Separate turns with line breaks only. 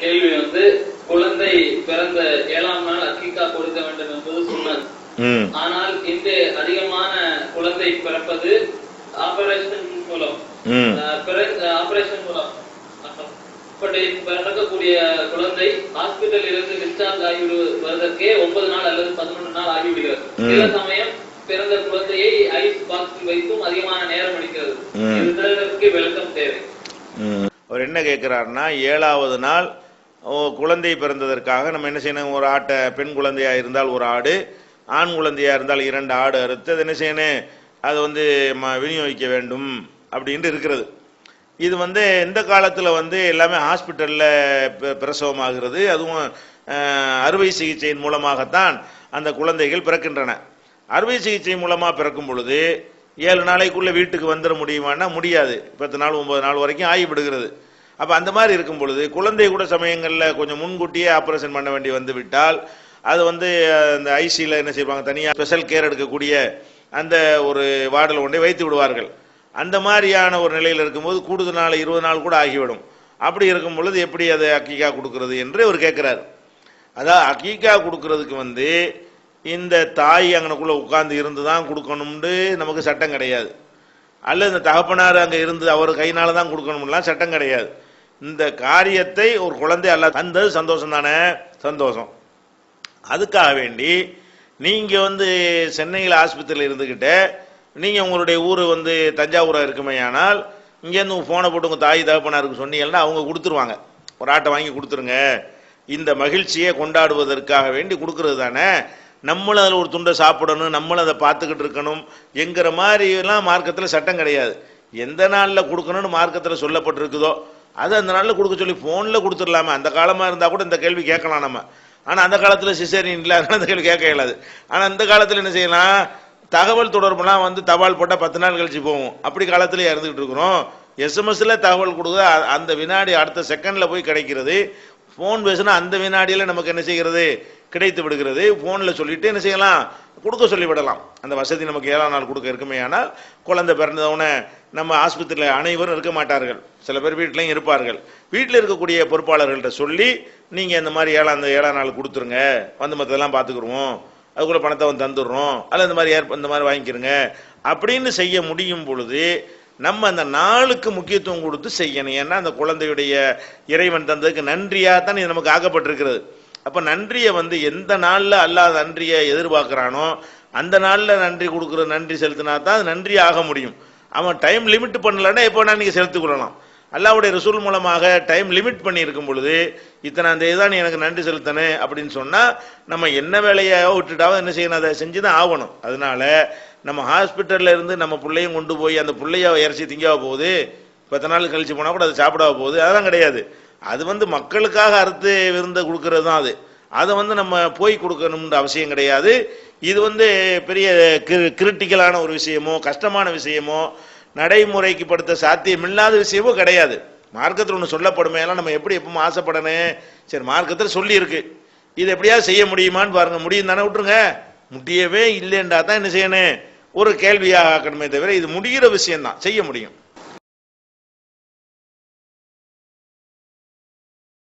கேள்வி வந்து குழந்தை பிறந்த ஏழாம் நாள் அக்கிகா கொடுக்க வேண்டும் என்பது சொன்னது ஆனால் இன்று அதிகமான குழந்தை பிறப்பது ஆபரேஷன் மூலம். ஆபரேஷன் மூலம். அப்படி பிறக்கக்கூடிய குழந்தை ஹாஸ்பிட்டல் இருந்து டிஸ்சார்ஜ் ஆகி வருவதற்கே ஒன்பது நாள் அல்லது பதினொன்று நாள் ஆகிவிடுகிறது. சில சமயம் பிறந்த குழந்தையை ஐஸ் பாக்ஸில் வைத்தும் அதிகமான நேரம் எடுக்கிறது
ம்.
இதற்கு விளக்கம் தேவை.
அவர் என்ன கேட்கிறாருன்னா ஏழாவது நாள் குழந்தை பிறந்ததற்காக நம்ம என்ன செய்யணும்? ஒரு ஆட்டை பெண் குழந்தையா இருந்தால் ஒரு ஆடு ஆண் குழந்தையா இருந்தால் இரண்டு ஆடு அறுத்து அது என்ன செய்யணும்? அதை வந்து ம- விநியோகிக்க வேண்டும் அப்படின்ட்டு இருக்கிறது. இது வந்து இந்த காலத்தில் வந்து எல்லாமே ஹாஸ்பிட்டலில் பிரசவமாகிறது. அதுவும் அறுவை சிகிச்சையின் மூலமாகத்தான் அந்த குழந்தைகள் பிறக்கின்றன. அறுவை சிகிச்சை மூலமாக பிறக்கும் பொழுது ஏழு நாளைக்குள்ளே வீட்டுக்கு வந்துட முடியுமான்னா முடியாது. பத்து நாள் ஒம்பது நாள் வரைக்கும் ஆகிவிடுகிறது. அப்போ அந்த மாதிரி இருக்கும் பொழுது குழந்தை கூட சமயங்களில் கொஞ்சம் முன்கூட்டியே ஆப்ரேஷன் பண்ண வேண்டி வந்து விட்டால் அது வந்து அந்த ஐசியில் என்ன செய்வாங்க தனியாக ஸ்பெஷல் கேர் எடுக்கக்கூடிய அந்த ஒரு வார்டில் கொண்டே வைத்து விடுவார்கள். அந்த மாதிரியான ஒரு நிலையில் இருக்கும்போது கூடுதல் நாள் இருபது நாள் கூட ஆகிவிடும். அப்படி இருக்கும் பொழுது எப்படி அதை அக்கீக்கா கொடுக்கறது என்று அவர் கேட்குறாரு. அதாவது அக்கீக்கா கொடுக்கறதுக்கு வந்து இந்த தாய் அங்கனக்குள்ளே உட்கார்ந்து இருந்து தான் கொடுக்கணும்னு நமக்கு சட்டம் கிடையாது. அல்லது இந்த தகப்பனார் அங்கே இருந்து அவர் கையினால தான் கொடுக்கணும்லாம் சட்டம் கிடையாது. இந்த காரியத்தை ஒரு குழந்தை அல்ல தந்தது சந்தோஷம் தானே சந்தோஷம். அதுக்காக வேண்டி நீங்கள் வந்து சென்னையில் ஆஸ்பத்திரியில் இருந்துக்கிட்டு நீங்கள் உங்களுடைய ஊர் வந்து தஞ்சாவூராக இருக்குமேயானால் இங்கேருந்து உங்கள் ஃபோனை போட்டு உங்கள் தாய் தகப்பனாருக்கு சொன்னீங்கன்னா அவங்க கொடுத்துருவாங்க. ஒரு ஆட்டை வாங்கி கொடுத்துருங்க. இந்த மகிழ்ச்சியை கொண்டாடுவதற்காக வேண்டி கொடுக்கறது தானே? நம்மளும் அதில் ஒரு துண்டை சாப்பிடணும் நம்மளும் அதை பார்த்துக்கிட்டு இருக்கணும் என்கிற மாதிரிலாம் மார்க்கத்தில் சட்டம் கிடையாது. எந்த நாளில் கொடுக்கணும்னு மார்க்கத்தில் சொல்லப்பட்டிருக்குதோ அது அந்த நாளில் கொடுக்க சொல்லி ஃபோனில் கொடுத்துடலாமே. அந்த காலமாக இருந்தால் கூட இந்த கேள்வி கேட்கலாம் நம்ம. ஆனால் அந்த காலத்தில் சிசேரியன் இல்லை அதனால் அந்த கேள்வி கேட்க இயலாது. ஆனால் அந்த காலத்தில் என்ன செய்யலாம்? தகவல் தொடர்புலாம் வந்து தபால் போட்டால் பத்து நாள் கழிச்சு போகும். அப்படி காலத்தில் இறந்துக்கிட்டு இருக்கிறோம். எஸ்எம்எஸ்ஸில் தகவல் கொடுக்குது. அந்த வினாடி அடுத்த செகண்டில் போய் கிடைக்கிறது. ஃபோன் பேசுனா அந்த வினாடியில் நமக்கு என்ன செய்கிறது? கிடைத்து விடுகிறது. ஃபோனில் சொல்லிவிட்டு என்ன செய்யலாம்? கொடுக்க சொல்லி விடலாம் அந்த வசதி நமக்கு ஏழாம் நாள் கொடுக்க இருக்குமே ஆனால் குழந்தை பிறந்தவுடனே நம்ம ஆஸ்பத்திரியில் அனைவரும் இருக்க மாட்டார்கள். சில பேர் வீட்லையும் இருப்பார்கள். வீட்டில் இருக்கக்கூடிய பொறுப்பாளர்கள்ட்ட சொல்லி நீங்கள் இந்த மாதிரி ஏழாம் அந்த ஏழாம் நாள் கொடுத்துருங்க. வந்து மற்றதெல்லாம் பார்த்துக்குருவோம் அதுக்குள்ளே பணத்தை வந்து தந்துடுறோம். அல்ல இந்த மாதிரி ஏற்ப இந்த மாதிரி வாங்கிக்கிறங்க அப்படின்னு செய்ய முடியும் பொழுது நம்ம அந்த நாளுக்கு முக்கியத்துவம் கொடுத்து செய்யணும். ஏன்னா அந்த குழந்தையுடைய இறைவன் தந்ததுக்கு நன்றியாக தான் இது நமக்கு ஆக்கப்பட்டிருக்கிறது. அப்போ நன்றியை வந்து எந்த நாளில் அல்லாத நன்றியை எதிர்பார்க்குறானோ அந்த நாளில் நன்றி கொடுக்குற நன்றி செலுத்தினா தான் அது நன்றி ஆக முடியும். அவன் டைம் லிமிட் பண்ணலன்னா எப்போ வேணா நீங்கள் செலுத்திக் கொள்ளலாம். அல்லாவுடைய ரிசூல் மூலமாக டைம் லிமிட் பண்ணியிருக்கும் பொழுது இத்தனை தேதி தான் நீ எனக்கு நன்றி செலுத்தணும் அப்படின்னு சொன்னால் நம்ம என்ன வேலையோ விட்டுட்டாவது என்ன செய்யணும்? அதை செஞ்சு தான் ஆகணும். அதனால நம்ம ஹாஸ்பிட்டலில் இருந்து நம்ம பிள்ளையும் கொண்டு போய் அந்த பிள்ளைய இறச்சி திங்கவா போகுது. பத்து நாள் கழிச்சு போனால் கூட அதை சாப்பிடவா போகுது. அதெல்லாம் கிடையாது. அது வந்து மக்களுக்காக அறுத்து விருந்த கொடுக்கறது தான் அது. அதை வந்து நம்ம போய் கொடுக்கணும்ன்ற அவசியம் கிடையாது. இது வந்து பெரிய கிரிட்டிக்கலான ஒரு விஷயமோ கஷ்டமான விஷயமோ நடைமுறைக்கு படுத்த சாத்தியமில்லாத விஷயமோ கிடையாது. மார்க்கத்தில் ஒன்று சொல்லப்படுமே எல்லாம் நம்ம எப்படி எப்பவும் ஆசைப்படணும் சரி மார்க்கத்தில் சொல்லியிருக்கு. இது எப்படியாவது செய்ய முடியுமான்னு பாருங்கள் முடியும் தானே விட்டுருங்க. முடியவே இல்லைன்றா தான் என்ன செய்யணும்? ஒரு கேள்வியாக ஆக்கணுமே தவிர இது முடிகிற விஷயம்தான். செய்ய முடியும்.